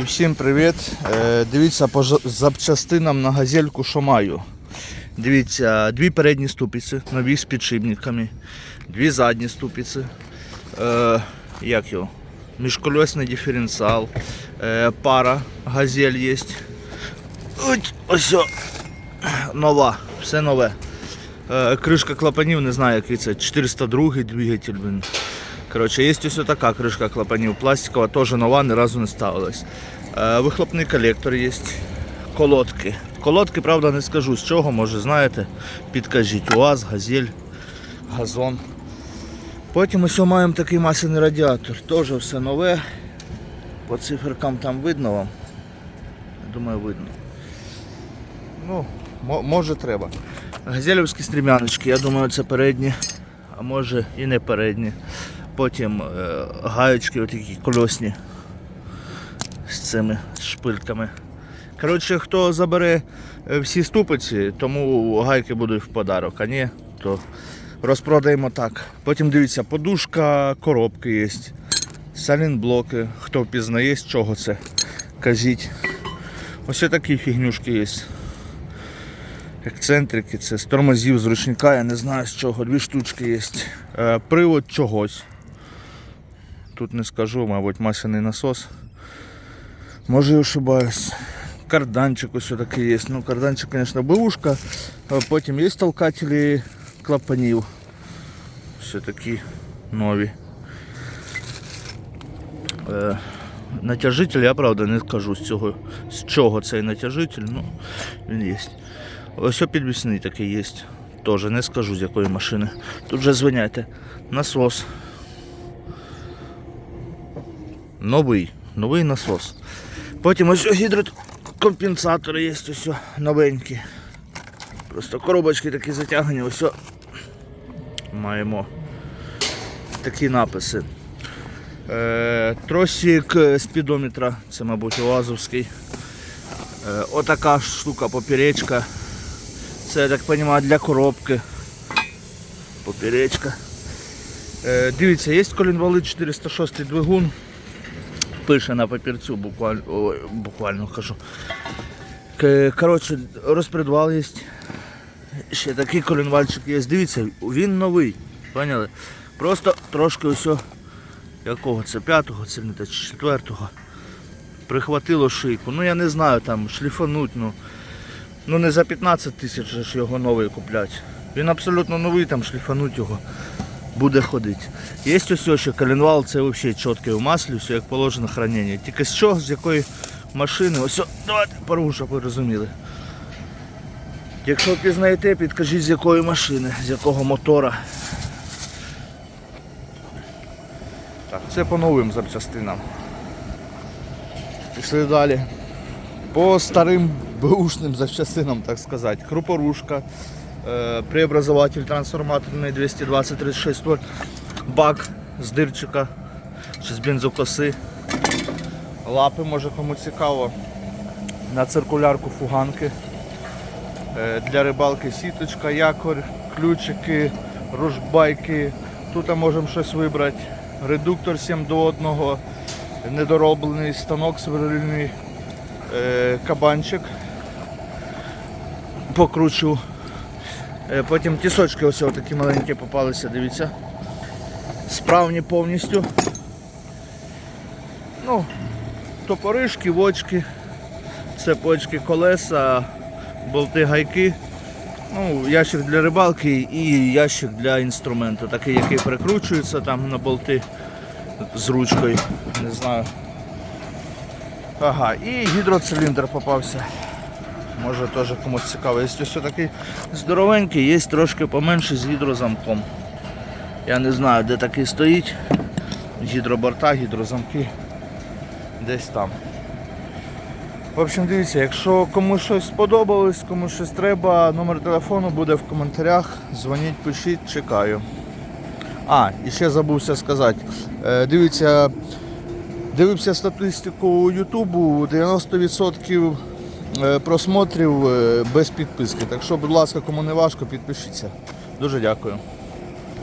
І всім привіт. Е, Дивіться по запчастинам на газельку, що маю. Дивіться, дві передні ступиці, нові з підшипниками, дві задні ступиці. Е, як його? Міжкольосний диференціал, е, пара газель є. Ось, нова, все нове. Кришка клапанів, не знаю який це, 402 двигатель. Він. Коротше, є ось така кришка клапанів, пластикова, теж нова, ні разу не ставилась. Е, вихлопний колектор є, колодки. Колодки, правда, не скажу з чого, може знаєте, підкажіть. УАЗ, газель, газон. Потім ось маємо такий масляний радіатор, теж все нове. По циферкам там видно вам. Думаю, видно. Ну, може треба. Газелівські стрімяночки, я думаю, це передні, а може і не передні. Потім е, гаєчки отакі кольосні з цими шпильками. Коротше, хто забере е, всі ступиці, тому гайки будуть в подарок, а ні, то розпродаємо так. Потім дивіться, подушка, коробки є, салінблоки. Хто впізнає, з чого це, кажіть. Ось такі фігнюшки є. Ексцентрики, це з тормозів, з ручника, я не знаю з чого, дві штучки є. Е, привод чогось. Тут не скажу, мабуть, масляний насос. Може і ошибаюсь. Карданчик ось такий є. Ну, карданчик, звісно, бушка. Потім є толкателі клапанів. Все такі нові. Е, натяжитель я правда не скажу з цього, з чого цей натяжитель, ну він є. Ось підвісний такий є. Теж не скажу з якої машини. Тут же звиняйте. Насос. Новий. Новий насос. Потім ось гідрокомпенсатори є ось новенькі. Просто коробочки такі затягнені, ось маємо такі написи. Е, тросик спідометра, це, мабуть, УАЗовський. Е, отака штука поперечка. Це, я так розумію, для коробки. Поперечка. Е, дивіться, є колінвали 406 двигун. Пише на папірцю буквально, ой, буквально кажу. Коротше, розпредвал є. Ще такий колінвальчик є. Дивіться, він новий. Поняли? Просто трошки ось якого це п'ятого, це не те, четвертого. Прихватило шийку. Ну я не знаю там шліфануть, ну. Ну не за 15 тисяч його новий куплять. Він абсолютно новий, там шліфануть його. Буде ходити. Є ось ось ще коленвал, це взагалі чіткий у маслі, все як положено хранення. Тільки з чого, з якої машини, ось, давайте порву, щоб ви розуміли. Якщо пізнаєте, підкажіть з якої машини, з якого мотора. Так, це по новим запчастинам. Пішли далі. По старим бушним запчастинам, так сказати. Крупорушка, преобразователь трансформаторний 220-36 вольт, бак з дирчика чи з бензокоси. Лапи, може кому цікаво. На циркулярку фуганки. Е, Для рибалки сіточка, якорь, ключики, ружбайки. Тут можемо щось вибрати. Редуктор 7 до 1, недороблений станок сверлильний, е, кабанчик. Покручу. Е, Потім тісочки ось такі маленькі попалися, дивіться. Справні повністю. Ну, топоришки, вочки, цепочки, колеса, болти, гайки. Ну, ящик для рибалки і ящик для інструменту, такий, який прикручується там на болти з ручкою, не знаю. Ага, і гідроциліндр попався. Може теж комусь цікаво. Є ось такий здоровенький, є трошки поменше з гідрозамком. Я не знаю, де такий стоїть. Гідроборта, гідрозамки. Десь там. В общем, дивіться, якщо комусь щось сподобалось, комусь щось треба, номер телефону буде в коментарях. Дзвоніть, пишіть, чекаю. А, і ще забувся сказати. Е, дивіться, дивився статистику Ютубу, 90% е, просмотрів е, без підписки. Так що, будь ласка, кому не важко, підпишіться. Дуже дякую.